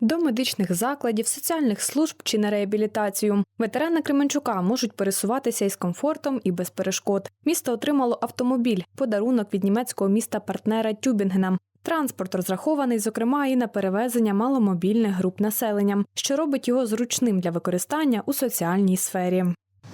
До медичних закладів, соціальних служб чи на реабілітацію. Ветерани Кременчука можуть пересуватися із комфортом і без перешкод. Місто отримало автомобіль, подарунок від німецького міста партнера Тюбінгена. Транспорт розрахований, зокрема, і на перевезення маломобільних груп населення, що робить його зручним для використання у соціальній сфері.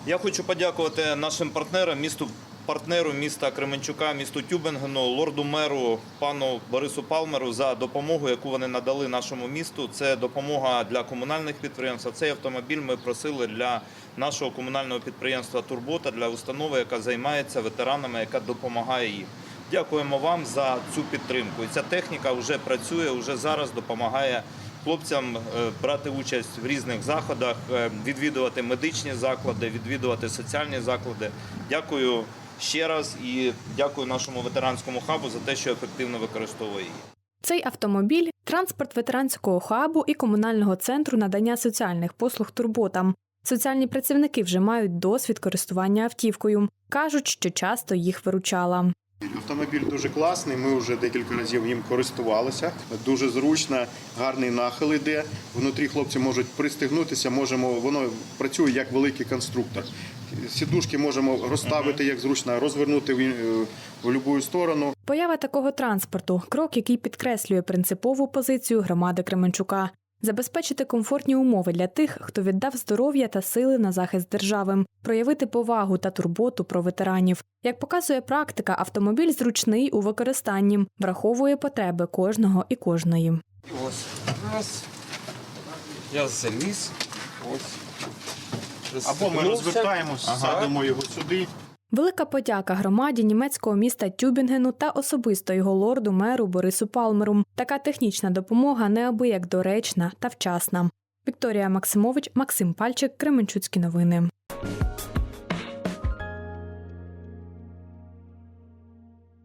Я хочу подякувати нашим партнерам, місту партнеру міста Кременчука, місту Тюбингену, лорду меру пану Борису Палмеру за допомогу, яку вони надали нашому місту. Це допомога для комунальних підприємств. Цей автомобіль ми просили для нашого комунального підприємства Турбота для установи, яка займається ветеранами, яка допомагає їм. Дякуємо вам за цю підтримку. І ця техніка вже працює, вже зараз допомагає хлопцям е, брати участь в різних заходах, е, відвідувати медичні заклади, відвідувати соціальні заклади. Дякую ще раз і дякую нашому ветеранському хабу за те, що ефективно використовує її. Цей автомобіль транспорт ветеранського хабу і комунального центру надання соціальних послуг турботам. Соціальні працівники вже мають досвід користування автівкою. кажуть, що часто їх виручала. Автомобіль дуже класний. Ми вже декілька разів їм користувалися. Дуже зручно, гарний нахил іде. Внутрі хлопці можуть пристегнутися. Можемо, воно працює як великий конструктор. Сідушки можемо розставити як зручно, розвернути в, е, в будь-яку сторону. Поява такого транспорту крок, який підкреслює принципову позицію громади Кременчука. Забезпечити комфортні умови для тих, хто віддав здоров'я та сили на захист держави, проявити повагу та турботу про ветеранів. Як показує практика, автомобіль зручний у використанні, враховує потреби кожного і кожної. Ось раз. Я заліз. Ось. Або ми розвертаємося, Ага. садимо його сюди. Велика подяка громаді німецького міста Тюбінгену та особисто його лорду меру Борису Палмеру. Така технічна допомога неабияк доречна та вчасна. Вікторія Максимович, Максим Пальчик, Кременчуцькі новини.